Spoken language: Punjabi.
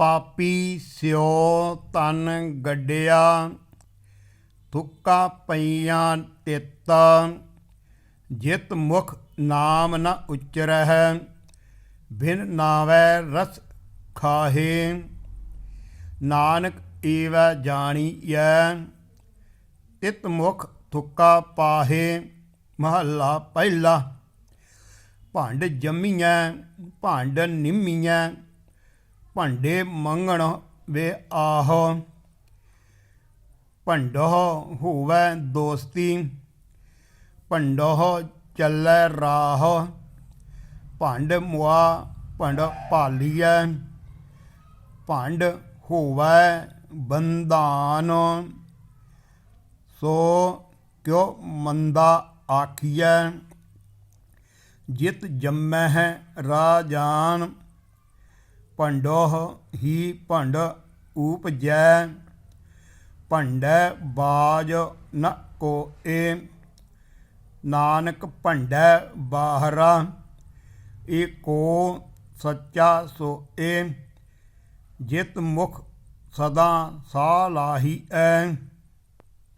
ਪਾਪੀ ਸਿਓ ਤਨ ਗੱਡਿਆ ਤੁਕਾ ਪਈਆਂ ਤਿੱਤ। ਜਿਤ ਮੁਖ ਨਾਮ ਨ ਉਚਰਹਿ, ਬਿਨ ਨਾਵੈ ਰਸ ਖਾਹੇ। ਨਾਨਕ ਏਵੈ ਜਾਣੀਐ, ਤਿਤ ਮੁਖ ਤੁਕਾ ਪਾਹੇ। ਮਹੱਲਾ ਪਹਿਲਾ, ਭੰਡ ਜੰਮੀਐ, ਭੰਡ ਨਿੰਮੀਐ। ਭਾਂਡੇ ਮੰਗਣ ਵੇ ਆਹ। ਭੰਡੋ ਹੋਵੇ ਦੋਸਤੀ ਭੰਡੋ ਚੱਲੈ ਰਾਹ। ਭੰਡ ਮੁਆ, ਭੰਡ ਭਾਲੀਐ, ਭੰਡ ਹੋਵੇ ਬੰਦਾਨ ਸੋ ਕਿਉ ਮੰਦਾ ਆਖੀਐ, ਜਿਤ ਜੰਮੈ ਹੈ ਰਾਜਾਨ ਭੰਡੋਹ ਹੀ ਭੰਡ ਊਪਜੈ ਭੰਡੈ ਬਾਜ ਨ ਕੋ ਏ ਨਾਨਕ ਭੰਡੈ ਬਾਹਰਾ ਏਕੋ ਸੱਚਾ ਸੋ ਏ ਜਿਤ ਮੁਖ ਸਦਾ ਸਾ ਲਾਹੀ ਐ।